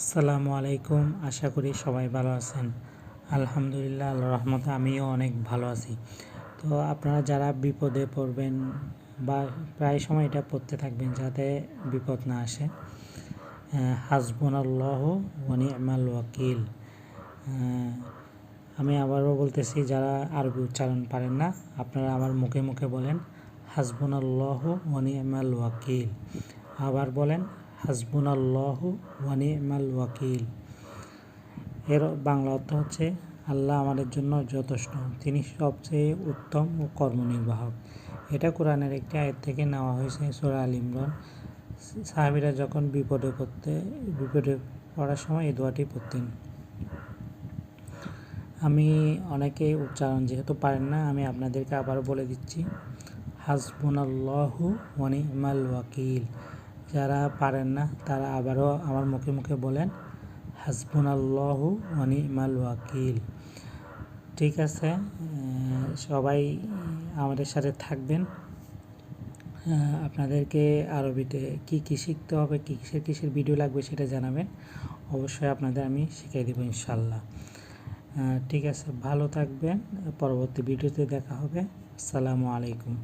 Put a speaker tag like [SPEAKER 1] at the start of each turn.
[SPEAKER 1] আসসালামু আলাইকুম। আশা করি সবাই ভালো আছেন। আলহামদুলিল্লাহ আল্লাহ রহমতে আমিও অনেক ভালো আছি। তো আপনারা যারা বিপদে পড়বেন বা প্রায় সময় এটা পড়তে থাকবেন যাতে বিপদ না আসে হাসবুন আল্লাহ ওয়ানি আমাল ওয়াকিল। আমি আবারও বলতেছি, যারা আরবি উচ্চারণ পারেন না, আপনারা আমার মুখে মুখে বলেন হাসবুন আল্লাহ ওয়ানি আমাল ওয়াকিল। আবার বলেন হাসবুন আল্লাহ ওয়ানি ইমাল ওয়াকিল। এর বাংলা অর্থ হচ্ছে, আল্লাহ আমাদের জন্য যথেষ্ট, তিনি সবচেয়ে উত্তম ও কর্মনির্বাহক। এটা কোরআনের একটি আয়ের থেকে নেওয়া হয়েছে, সোরা আল ইমরান। সাহাবিরা যখন বিপদে পড়তে, বিপদে পড়ার সময় এই দোয়াটি পড়তেন। আমি অনেকে উচ্চারণ যেহেতু পারেন না, আমি আপনাদেরকে আবার বলে দিচ্ছি হাসবুন আল্লাহু ওয়ানি ইমাল ওয়াকিল। যারা পারেন না, তারা আবারও আমার মুখে মুখে বলেন হাসবুন আল্লাহু ওয়ানি ইমাল ওয়াকিল। ঠিক আছে সবাই আমাদের সাথে থাকবেন। আপনাদেরকে আরবিতে কি কী শিখতে হবে, কী কিসের কিসের ভিডিও লাগবে সেটা জানাবেন। অবশ্যই আপনাদের আমি শিখিয়ে দেবো ইনশাল্লাহ ঠিক আছে, ভালো থাকবেন, পরবর্তী ভিডিওতে দেখা হবে। আসসালামু আলাইকুম।